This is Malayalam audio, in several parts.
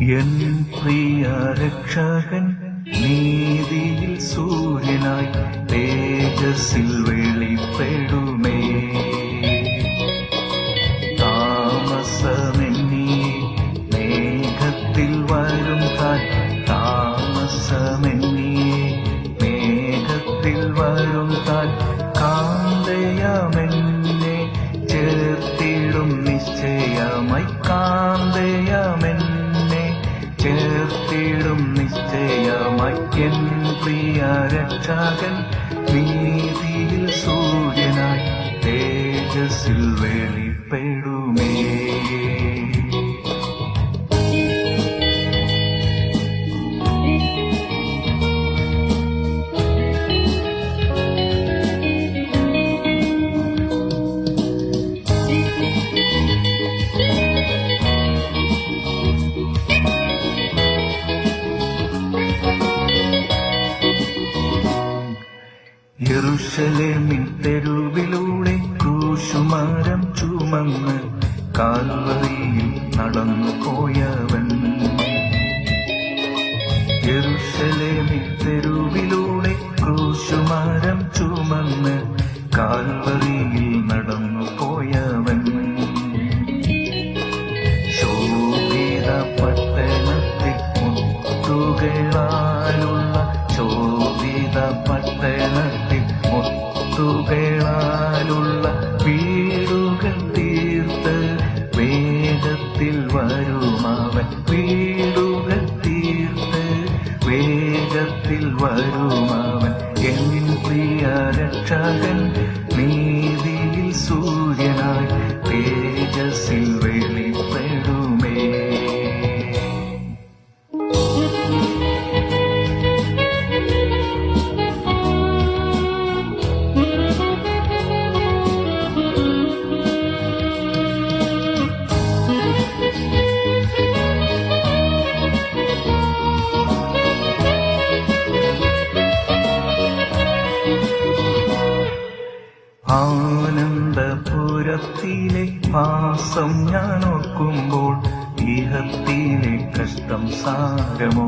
എൻ പ്രിയ രക്ഷകൻ നീതിയിൽ സൂര്യനായി തേജസ്സിൽ വെളിപ്പെടുമേ. താമസമെന്നീ മേഘത്തിൽ വരും താൻ താമസമെന്നീ മേഘത്തിൽ വരും താൻ കാന്തയമെന്നെ ചേർത്തിടും നിശ്ചയമായി കാന്തയമെന്നെ ചേർത്തിടും നിശ്ചയമായി പ്രിയ രക്ഷകൻ. നീതിയിൽ യെരുഷലേമിൻ തെരുവിലൂടെ ക്രൂശുമാരം ചുമന്ന് കാൽവറിയിൽ നടന്നു പോയവൻ. യെരുഷലേമിൻ തെരുവിലൂടെ ക്രൂശുമാരം ചുമന്ന് കാൽവറിയിൽ വരുമവൻ വീടുകൾ തീർത്ത് വേഗത്തിൽ വരുമവൻ. എന്നിൻ പ്രിയ രക്ഷകൻ നീതിയിൽ സൂര്യനായി ആനന്ദപുരത്തിലെ മാസം ഞാൻ ഓർക്കുമ്പോൾ ഇഹത്തിലെ കഷ്ടം സാരമോ?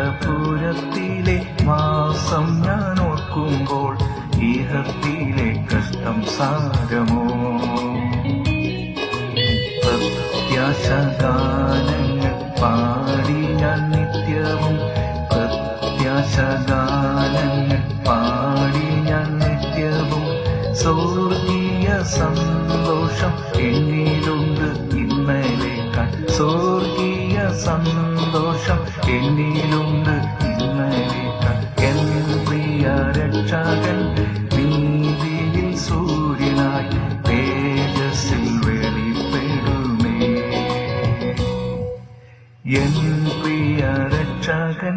ആനന്ദപുരത്തിലെ മാസം ഞാൻ ഓർക്കുമ്പോൾ ഇഹത്തിലെ കഷ്ടം സാരമോ? പ്രത്യാശഗാനങ്ങൾ പാടി ഞാൻ നിത്യവും പ്രത്യാശഗാനങ്ങൾ പാടി സ്വർഗീയ സന്തോഷം എന്നിലുണ്ട് ഇന്നലേക്കാൾ സ്വർഗീയ സന്തോഷം എന്നിലുണ്ട് ഇന്നലേക്കാൾ എൻ പ്രിയ രക്ഷകൻ നീതിയിൽ സൂര്യനായി തേജസ്സിൽ വെളിപ്പെടുമേ എൻ പ്രിയ രക്ഷകൻ